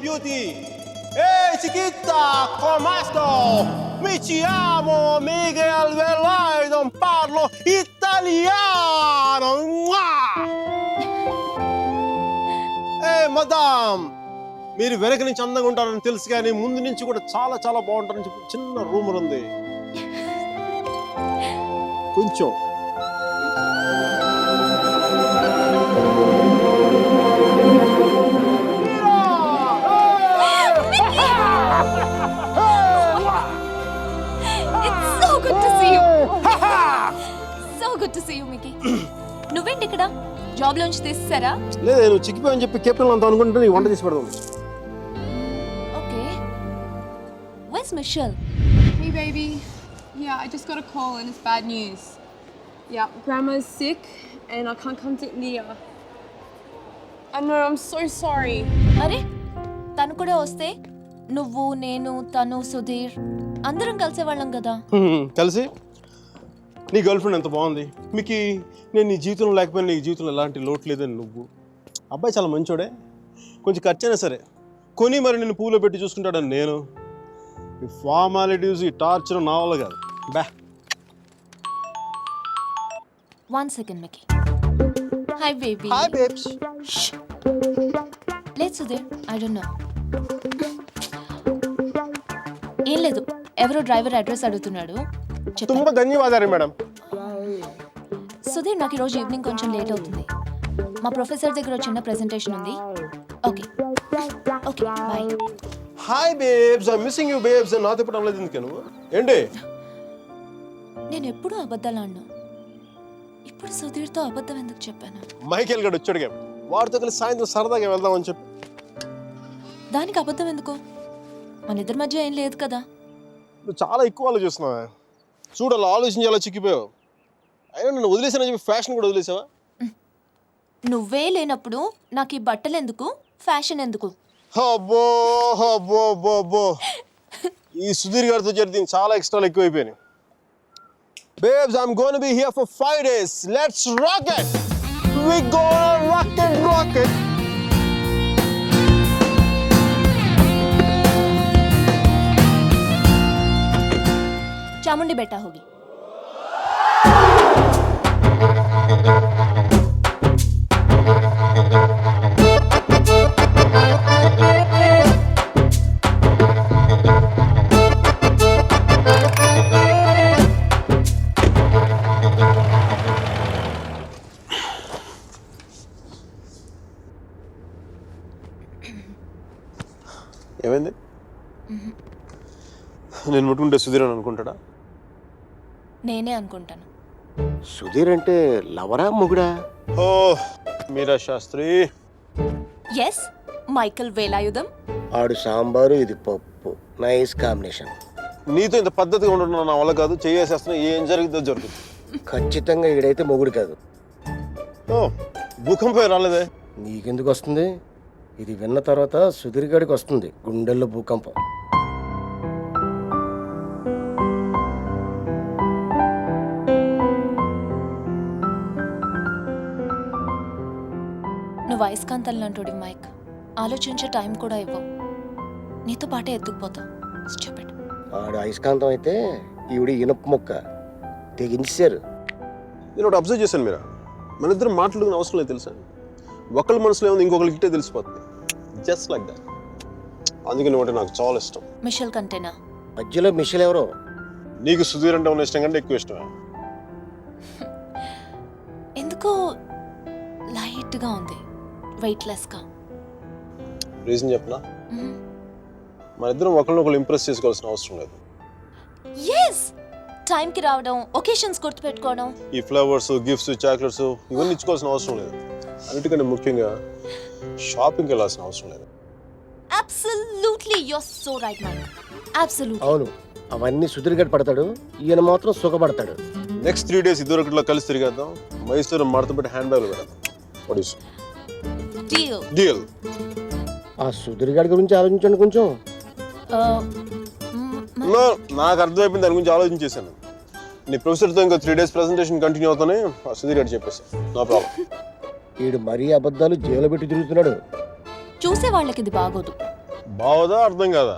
beauty! Ehi, chiquita, come sto? Mi chiamo Miguel Velay, non parlo italiano! ఏ మదామ్ మీరు వెనక నుంచి అందంగా ఉంటారని తెలుసు కానీ ముందు నుంచి కూడా చాలా చాలా బాగుంటారని చెప్పి చిన్న రూమర్ ఉంది కొంచెం To see you, Mickey. నువ్వేంటి ఇక్కడ జాబ్ లోంచి తీసేసారా లేదు నువ్వు చిక్కిపోయని చెప్పి కెప్టెన్ అంత అనుకుంటే నీ వంట చేసి పెడదాం ఓకే వెస్ మిషల్ Hey, baby. Yeah, I just got a call and it's bad news. Yeah, Grandma's sick and I can't come to India. I know, I'm so sorry. అరే తను కూడా వస్తే నువ్వు నేను తను సుధీర్ అందరం కలిసేవాళ్ళం కదా హ్మ్, కలిసి నీ గర్ల్ ఫ్రెండ్ ఎంత బాగుంది? మీకు నేను నీ జీవితంలో లేకపోయినా నీ జీవితంలో ఎలాంటి లోటు లేదని నువ్వు. అబ్బాయి చాలా మంచోడే. కొంచెం ఖర్చైనా సరే. కొని మరి నేను పూలో పెట్టి చూసుకుంటాడని నేను. ఈ ఫార్మాలిటీస్ ఈ టార్చర్ నా వల్ల కాదు. బా. One second hi baby hi babes లేదు సుధీర్ ఐ డోంట్ నో ఏం లేదు ఎవరో డ్రైవర్ అడ్రస్ అడుగుతున్నాడు. ತುಂಬ ధన్యవాదాలు మేడం సుధీర్ నాకు ఈరోజు ఈవినింగ్ కొంచెం లేట్ అవుతుంది. మా ప్రొఫెసర్ దగ్గర ఒక చిన్న ప్రెజెంటేషన్ ఉంది. Okay. Okay bye. Hi babes I missing you babes నాతో ఇప్పుడు అనలేదు ఎందుకు నువ్వు? ఏంటి? నేను ఎప్పుడూ అబద్ధాలు ఆడినా. ఇప్పుడు సుధీర్తో అబద్ధం ఎందుకు చెప్పాను? మైకేల్ గడు వచ్చాడు వాడితో కలిసి సాయంత్రం సరదాగా వెళ్దామని చెప్పి. దానికి అబద్ధం ఎందుకు? మన ఇద్దరి మధ్య ఏం లేదు కదా. నువ్వు చాలా ఎక్కువ ఆలోచిస్తున్నావా. చూడు అలా ఆలోచించి అలా చిక్కిపోయావు. అయినా నన్ను వదిలేసానని చెప్పి ఫ్యాషన్ కూడా వదిలేసావా? నువ్వే లేనప్పుడు నాకు ఈ బట్టలు ఎందుకు? ఫ్యాషన్ ఎందుకు? అబ్బో అబ్బో అబ్బో అబ్బో. ఈ సుధీర్ గారితో జరిగి దీనికి చాలా ఎక్స్ట్రాలు ఎక్కువైపోయినాయి. Babes I'm gonna be here for five days let's rocket we go rocket rocket Chamundi Betta హోగి. ఏమైంది? నేను ముట్టుకుంటే సుధీర్ అని అనుకుంటాడా? నేనే అనుకుంటాను. సుధీర్ అంటే లవరా మొగుడా? ఓ Meera Sastry. S Michael Velayudham. ఆడు సాంబారు ఇది పప్పు. నైస్ కాంబినేషన్ నీతో ఇంత పద్ధతిగా ఉండడం నా వల్ల కాదు. చేసేస్తున్నా ఏం జరిగిద్దో జరుగుతుంది. ఖచ్చితంగా ఈడైతే మొగుడు కాదు. ఓ భూకంపం రాలేదే? నీకెందుకు వస్తుంది? ఇది విన్న తర్వాత సుధీర్ గడికి వస్తుంది. గుండెల్లో భూకంపం. నువ్వు అయస్కాంతం లాంటి మైక్. ఆలోచించే టైం కూడా ఇవ్వవు. నీతో పాటే ఎత్తుకుపోతావు స్టూపిడ్. ఆడు అయస్కాంతం అయితే ఈవిడ ఇనుప మొక్క. తెగించారు నేను ఒకటి అబ్జర్వ్ చేశాను మీరా? మన ఇద్దరు మాట్లాడుకునే అవసరం లేదు తెలుసా? ఒకళ్ళ మనసులో ఏముంది ఇంకొకరికి ఇట్టే తెలిసిపోతుంది. జస్ట్ లైక్ దాట్ అందుకని ఒకటి నాకు చాలా ఇష్టం. మిషల్ కంటేనా? మధ్యలో మిషన్ ఎవరో? నీకు సుధీర్ అంటే ఉన్న ఇష్టం కంటే ఎక్కువ ఇష్టమే? ఎందుకో లైట్గా ఉంది. వెయిట్లెస్గా రీజన్ చెప్పనా? మన ఇద్దరం ఒకరిని ఒకరు ఇంప్రెస్ చేసుకోవాల్సిన అవసరం లేదు. ఎస్ టైంకి రావడం ఒకేషన్స్ గుర్తుపెట్టుకోవడం. ఈ ఫ్లవర్స్ గిఫ్ట్స్ చాక్లెట్స్ ఇవన్నీ ఇచ్చుకోవాల్సిన అవసరం లేదు. అన్నిటికంటే ముఖ్యంగా షాపింగ్కి వెళ్ళాల్సిన అవసరం లేదు. Absolutely you're so right Mike absolute అవును. అవన్నీ సుధీర్ గడి పడతాడు ఈయన మాత్రం సుఖపడతాడు. నెక్స్ట్ త్రీ డేస్ ఇద్దరు ఒకటిలో కలిసి తిరిగేద్దాం. మైసూరు మడత పెట్టి హ్యాండ్ బ్యాగ్ పెడదాం పొడిస్ డీల్ డీల్ ఆ సుధీర్ గడి గురించి ఆలోచించండి కొంచెం. నో నాకు అర్థమైపోయింది దాని గురించి ఆలోచించేసాను నీ ప్రొఫెసర్తో ఇంకా త్రీ డేస్ ప్రెసెంటేషన్ కంటిన్యూ అవుతానే ఆ సుధీర్ గారు చెప్పేసి నో ప్రాబ్లం ఈడు మరీ అబద్ధాలు జైలు పెట్టి తిరుగుతున్నాడు. చూసే వాళ్ళకి ఇది బాగోదు. బావదా అర్థం కదా?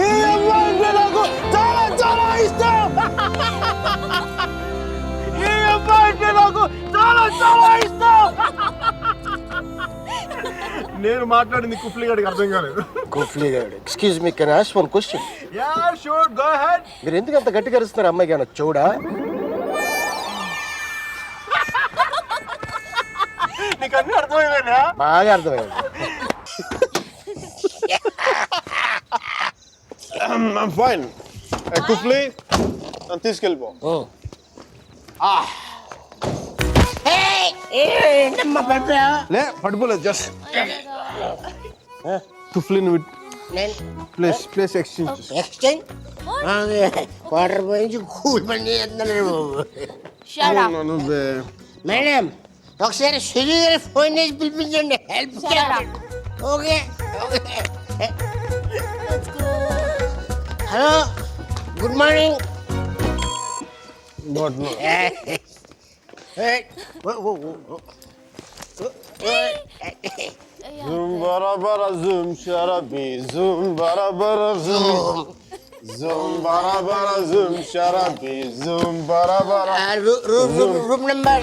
ఈ అమ్మాయి నాకు చాలా చాలా ఇష్టం. అంటే నాకు చాలా చాలా ఇష్టం. నేను మాట్లాడింది కుఫ్లీ గడికి అర్థం కాలేదు. కుఫ్లీ గారు excuse me can ask one question yeah sure go ahead మీరు ఎందుకు అంత గట్టిగా అరుస్తున్నారు? అమ్మాయికి ఏమన్నా చూడా? నీకు అన్ని అర్థమైందా బాగా అర్థమైంది. ఐమ్ ఫైన్ కుఫ్లీ తీసుకెళ్ళిపో. లే పడిపోలేదు జస్ట్ కుఫ్లీ నువ్వు place place exchange exchange water పోయించి cool పని చేస్తున్నాడు బాబు Shut up. నువ్వే మేడం ఒకసారి సుధీ గారి ఫోన్ చేసి పిలిపించండి help Shut up. Okay okay Let's go. Hello good morning Zoom Whoa, bara bara zum şarabi zoom bara bara zoom zoom bara bara zum şarabi zoom bara bara room room room number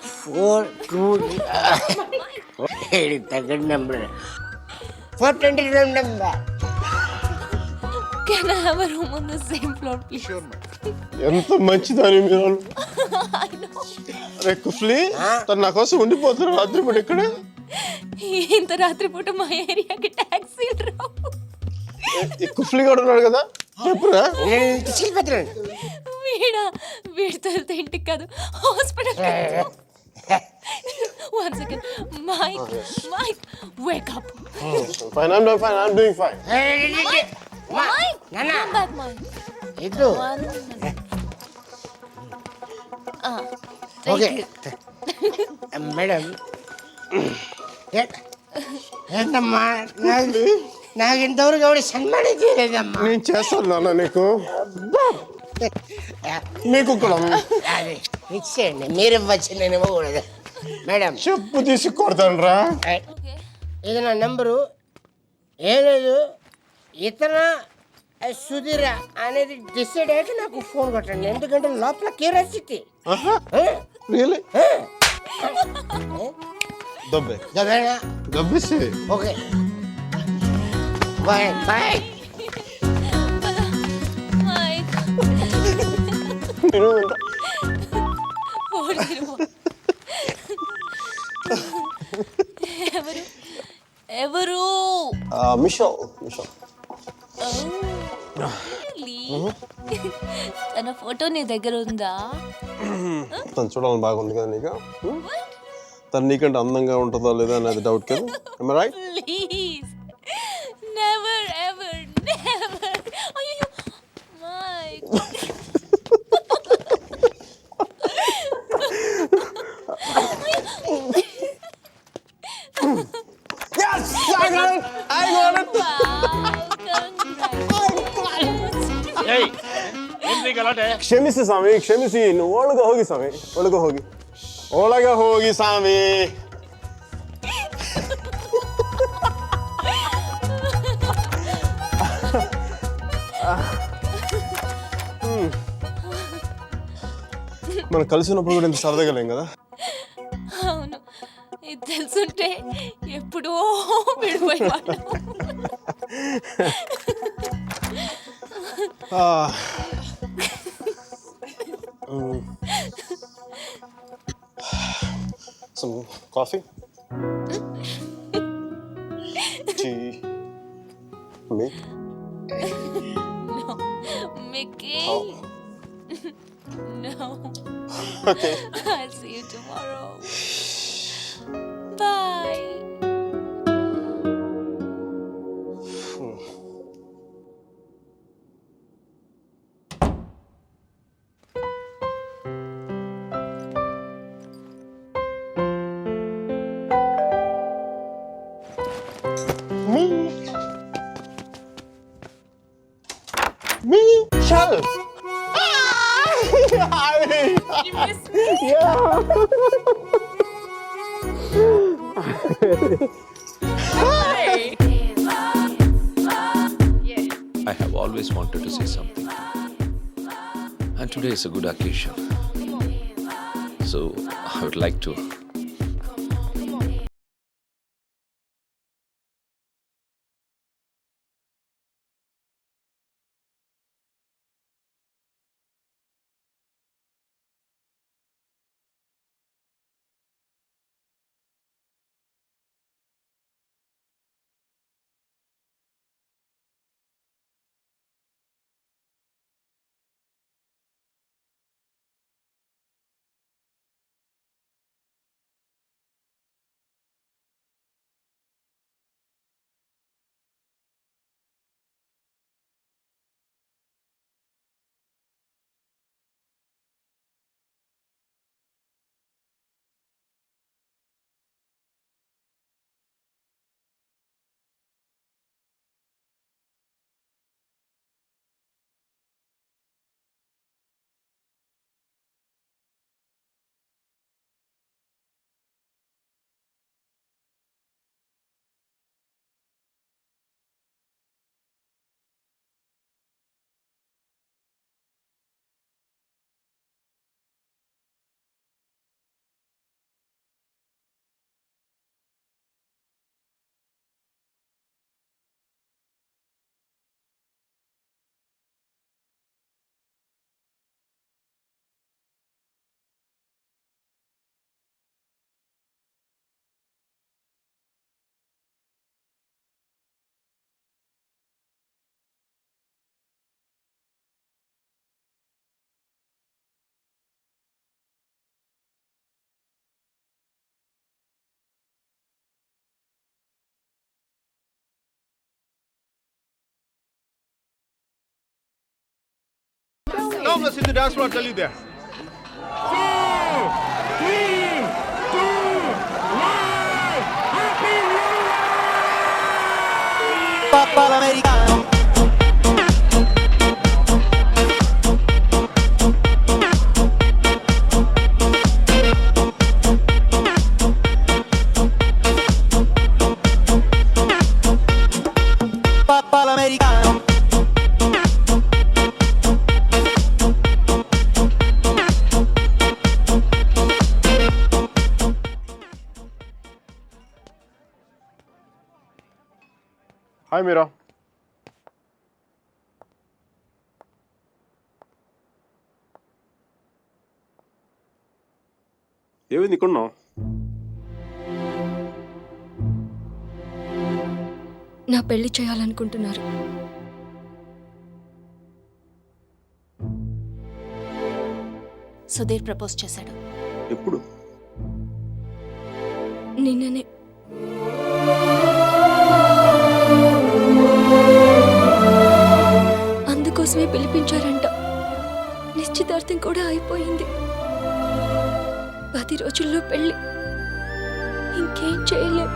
four two तगड़ number four twenty room number number Can I have a room on the same floor, please? ఎంత మంచిదని మీరు I know. అరే కుఫ్లీ తను నా కోసం ఉండిపోతున్నారు రాత్రి పూట ఇక్కడ ఇంత రాత్రిపూట మా ఏరియాకి ట్యాక్సీలు రావు ఈ కుఫ్లీ కూడా ఉన్నాడు కదా చెప్పురా తీసుకెళ్ళిపోతున్నాను వీడా వీడితో వెళ్తే ఇంటికి కాదు hospital one second Mike Mike wake up fine I'm fine I'm doing fine Mike నాన్న. కమ్ బ్యాక్ మైక్ ఇటు వన్ ఓకే మేడం ఏ- ఏంటమ్మా నాకు నాకు ఇంతవరకు ఎవరు సన్మానం చేయలేదమ్మా నేను చేస్తాను నాన్న నీకు నీకు అది ఇచ్చేయండి మీరు ఇవ్వచ్చు నేను ఇవ్వకూడదు మేడం చెప్పు తీసి కొడతాను రా ఇది నా నెంబరు ఏం లేదు ఇతర సుధీర అనేది డిసైడ్ అయ్యాక నాకు ఫోన్ కొట్టండి. ఎందుకంటే లోపల క్యూరియాసిటీ ఓకే. బాయ్. బాయ్. ఎవరు? ఎవరు? మిషో. మిషో? తన ఫోటో నీ దగ్గర ఉందా? తను చూడాలని బాగుంది కదా నీకు? తను నీకంటే అందంగా ఉంటుందో లేదా అనేది డౌట్ కదా. రైట్ ప్లీజ్ నెవర్ ಕ್ಷಮಿಸಿ ಸ್ವಾಮಿ ಕ್ಷಮಿಸಿ ಇನ್ನು ಒಳಗೆ ಹೋಗಿ ಸ್ವಾಮಿ ಒಳಗೆ ಹೋಗಿ ಒಳಗೆ ಹೋಗಿ ಸ್ವಾಮಿ మనం కలిసి ఉన్నప్పుడు కూడా ఇంత సరదాగా లేం కదా అవును ఇది తెలుసుంటే ఎప్పుడో విడిపోయేవాడు coffee? Tea? Me? No. Mickey. Oh. No. Okay. I'll see you tomorrow. I have always wanted to say something. And today is a good occasion. So I would like to. Now the dance floor tell ali, there. Papá americano. Hi Meera ఏమైంది ఇక్కడ ఉన్నావు? నా పెళ్ళి చేయాలనుకుంటున్నారు. Sudheer propose చేశాడు. ఎప్పుడు? నిన్ననే. పిలిపించారంట. నిశ్చితార్థం కూడా అయిపోయింది. పది రోజుల్లో పెళ్ళి ఇంకేం చేయలేం.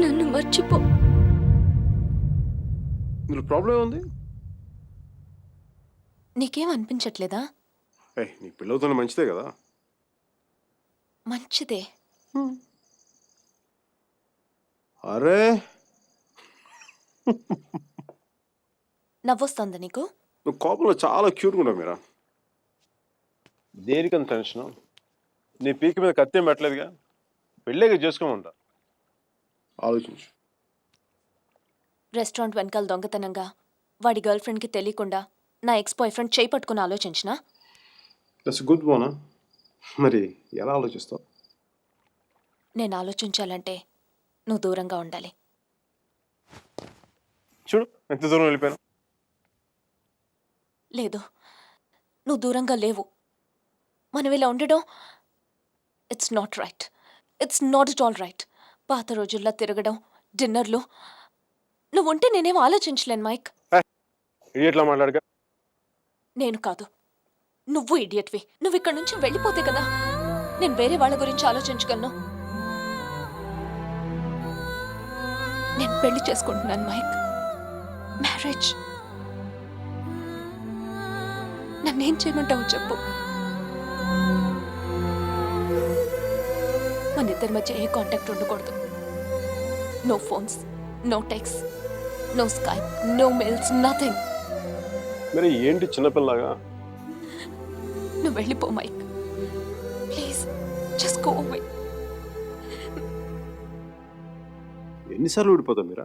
నన్ను మర్చిపో. ఇందులో ప్రాబ్లం ఏముంది? నీకేం అనిపించట్లేదా? నీ పిల్లవుతున్న మంచిదే కదా. మంచిదే. అరే! నవ్వొస్తుందా నీకు? నువ్వు కోపంలో చాలా క్యూట్గా ఉంటావు మీరా. దేనికంత టెన్షన్ నీ పీక మీద కత్తేం పెట్టలేదుగా? పెళ్ళేగా చేసుకోమంటా. ఆలోచించు. రెస్టారెంట్ వెనకాల దొంగతనంగా వాడి గర్ల్ ఫ్రెండ్కి తెలియకుండా నా ఎక్స్ బాయ్ ఫ్రెండ్ చేయి పట్టుకుని ఆలోచించినా? దట్స్ గుడ్ బోనా మరి ఎలా ఆలోచిస్తావు? నేను ఆలోచించాలంటే నువ్వు దూరంగా ఉండాలి. చూడు ఎంత దూరం వెళ్ళిపోయాను. లేదు నువ్వు దూరంగా లేవు. మనం ఇలా ఉండడం it's not right it's not it all right పాత రోజుల్లో తిరగడం డిన్నర్లు. నువ్వు ఉంటే నేనేం ఆలోచించలేను మైక్. మాట్లాడక. నేను కాదు. నువ్వు ఇడియట్వి. నువ్వు ఇక్కడ నుంచి వెళ్ళిపోతే కదా నేను వేరే వాళ్ళ గురించి ఆలోచించగలను. నేను పెళ్ళి చేసుకుంటున్నాను మైక్. మ్యారేజ్. నన్నేం చేయమంటావు చెప్పు. మన ఇద్దరి మధ్య ఏ కాంటాక్ట్ ఉండకూడదు. No phones no texts no Skype no mails nothing మరి ఏంటి చిన్నపిల్లగా? నువ్వు వెళ్ళిపో Mike please just go away ఎన్నిసార్లు ఊడిపోతావు మీరా?